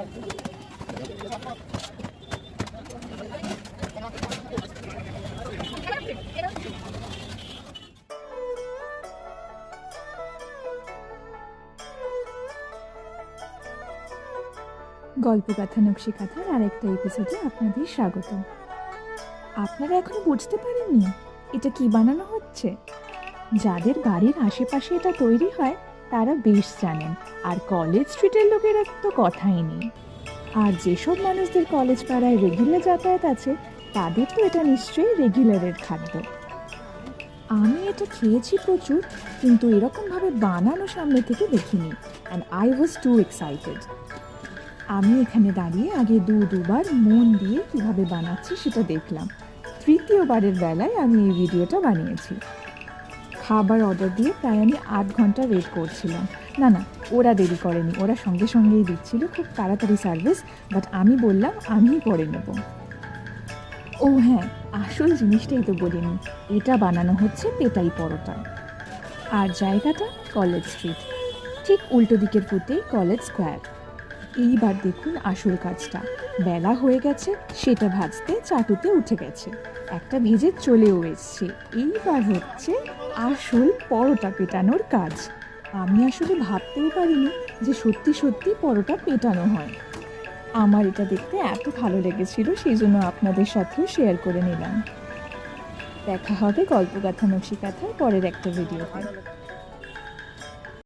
গল্পকথা নকশিকাথার আরেকটা এপিসোডে আপনাদের স্বাগত আপনারা এখনও বুঝতে পারেননি এটা কি বানানো হচ্ছে? যাদের বাড়ির আশেপাশে এটা তৈরি হয় তারা বেশ জানেন, আর কলেজ স্ট্রিটের লোকেরা তো কথাই নেই। আর যেসব মানুষদের কলেজ পাড়ায় রেগুলার যাতায়াত আছে, তাদের তো এটা নিশ্চয়ই রেগুলারের খাদ্য। আমি এটা খেয়েছি প্রচুর, কিন্তু এরকমভাবে বানানো সামনে থেকে দেখিনি and I was too excited আমি এখানে দাঁড়িয়ে আগে দু, দুবার মন দিয়ে কীভাবে বানাচ্ছি সেটা দেখলাম। তৃতীয়বারের বেলায় আমি এই ভিডিওটা বানিয়েছি। খাবার অর্ডার দিয়ে প্রায় আমি আধ ঘণ্টা ওয়েট করছিলাম। না না, ওরা দেরি করেনি, ওরা সঙ্গে সঙ্গেই দিচ্ছিল, খুব তাড়াতাড়ি সার্ভিস বাট আমি বললাম, আমিই করে নেব। ও হ্যাঁ আসল জিনিসটাই তো বলিনি, এটা বানানো হচ্ছে পেটাই পরোটা। আর জায়গাটা কলেজ স্ট্রিট ঠিক উল্টো দিকের ফুটেই কলেজ স্কোয়ার এইবার দেখুন আসল কাজটা। বেলা হয়ে গেছে, সেটা ভাজতে চাটুতে উঠে গেছে। একটা ভেজে চলেও এসছে। এইবার হচ্ছে আসল পরোটা পেটানোর কাজ। আমি আসলে ভাবতেও পারিনি যে সত্যি সত্যি পরোটা পেটানো হয়। আমার এটা দেখতে এত ভালো লেগেছিল সেই জন্য আপনাদের সাথেও শেয়ার করে নিলাম। দেখা হবে গল্পগাথা, নকশিকাথার পরের একটা ভিডিওতে